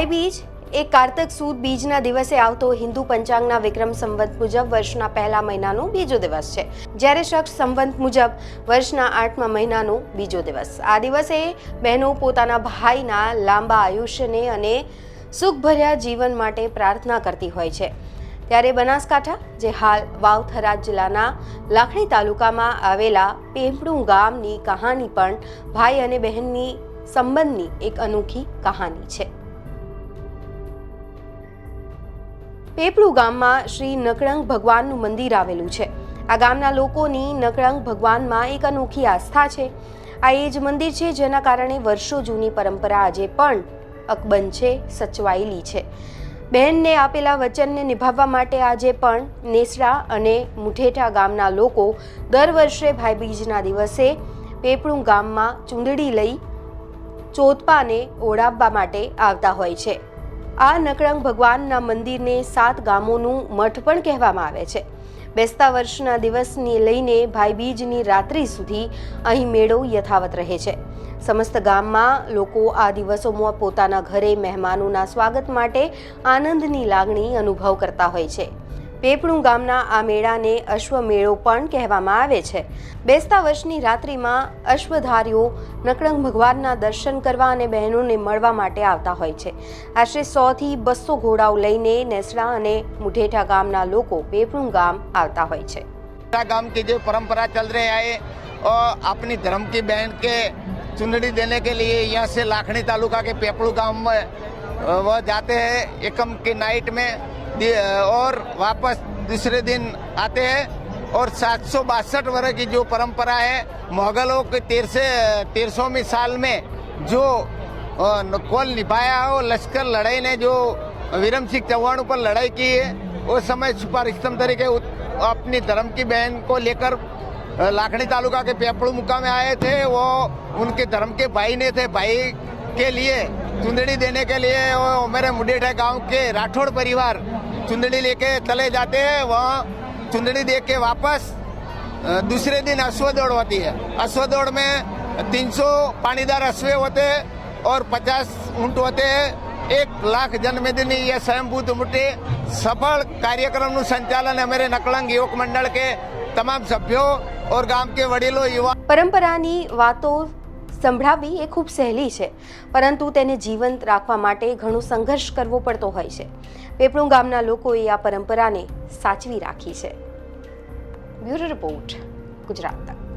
એ કારતક સુદ બીજના દિવસે આવતો હિન્દુ પંચાંગના વિક્રમ સંવત મુજબ વર્ષના પહેલા મહિનાનો બીજો દિવસ છે. જ્યારે શખ્સ સંવત મુજબ વર્ષના આઠમા મહિનાનો બીજો દિવસ. આ દિવસે બહેનો પોતાના ભાઈના લાંબા આયુષ્યને અને સુખભર્યા જીવન માટે પ્રાર્થના કરતી હોય છે. ત્યારે બનાસકાંઠા, જે હાલ વાવથરા જિલ્લાના લાખણી તાલુકામાં આવેલા પેંપડું ગામની કહાની પણ ભાઈ અને બહેનની સંબંધની એક અનોખી કહાની છે. પેપળું ગામમાં શ્રી નકળંગ ભગવાનનું મંદિર આવેલું છે. આ ગામના લોકોની નકળંગ ભગવાનમાં એક અનોખી આસ્થા છે. આ એ જ મંદિર છે જેના કારણે વર્ષો જૂની પરંપરા આજે પણ અકબંધ છે, સચવાયેલી છે. બહેનને આપેલા વચનને નિભાવવા માટે આજે પણ નેસડા અને મુઠેઠા ગામના લોકો દર વર્ષે ભાઈબીજના દિવસે પેપળું ગામમાં ચૂંદડી લઈ ચોતપાને ઓળાવવા માટે આવતા હોય છે. આ નકળંગ ભગવાનના મંદિરને સાત ગામોનું મઠ પણ કહેવામાં આવે છે. બેસતા વર્ષના દિવસની લઈને ભાઈબીજની રાત્રિ સુધી અહીં મેળો યથાવત રહે છે. સમસ્ત ગામમાં લોકો આ દિવસોમાં પોતાના ઘરે મહેમાનોના સ્વાગત માટે આનંદની લાગણી અનુભવ કરતા હોય છે. પેપણું ગામના આ મેળાને અશ્વમેળો પણ કહેવામાં આવે છે બેસતા વર્ષની રાત્રિમાં અશ્વધારીઓ નકળંગ ભગવાનના દર્શન કરવા અને બહેનોને મળવા માટે આવતા હોય છે આશરે સોથી બસો ઘોડાઓ લઈને નેસડા અને મુઢેઠા ગામના લોકો પેપણું ગામ આવતા હોય છે मेरा गांव की जो परंपरा चल रही है और अपनी धर्म की बहन के चुनरी देने के लिए यहाँ से लाखनी तालुका के पेपड़ू गांव में अ, वह जाते हैं एकम की नाइट में दि- और वापस दूसरे दिन आते हैं। और सात सौ बासठ वर्ष की जो परंपरा है, मुगलों के तेरसे तेरसों साल में जो कौल निभाया हो, लश्कर लड़ाई ने जो वीरम सिंह चौहान पर लड़ाई की है, उस समय सुपर स्तंभ तरीके अपनी धर्म की बहन को लेकर लाखड़ी तालुका के पेपड़ू मुकाम में आए थे। वो उनके धर्म के भाई ने थे, भाई के लिए, चुंदड़ी देने के लिए वो मेरे मुंडेठा गाँव के राठौड़ परिवार चुंदड़ी लेके चले जाते हैं वहाँ चुंदड़ी दे के वापस अ, दूसरे दिन अश्व दौड़ होती है अश्व दौड़ में 300 पानीदार अश्वे होते हैं और 50 ऊंट होते हैं एक लाख जन्मदिनी ये स्वयंभूत मुठे सफल कार्यक्रम નું સંચાલન हमारे नकलंग युवक मंडल के तमाम सभ्यों और गांव के वडीलों युवा પરંપરાની વાતો સંભળાવવી એ ખૂબ સહેલી છે, પરંતુ તેને જીવંત રાખવા માટે ઘણો સંઘર્ષ કરવો પડતો હોય છે. પેપળું ગામના લોકોએ આ પરંપરાને સાચવી રાખી છે. Bureau report, Gujarat. તક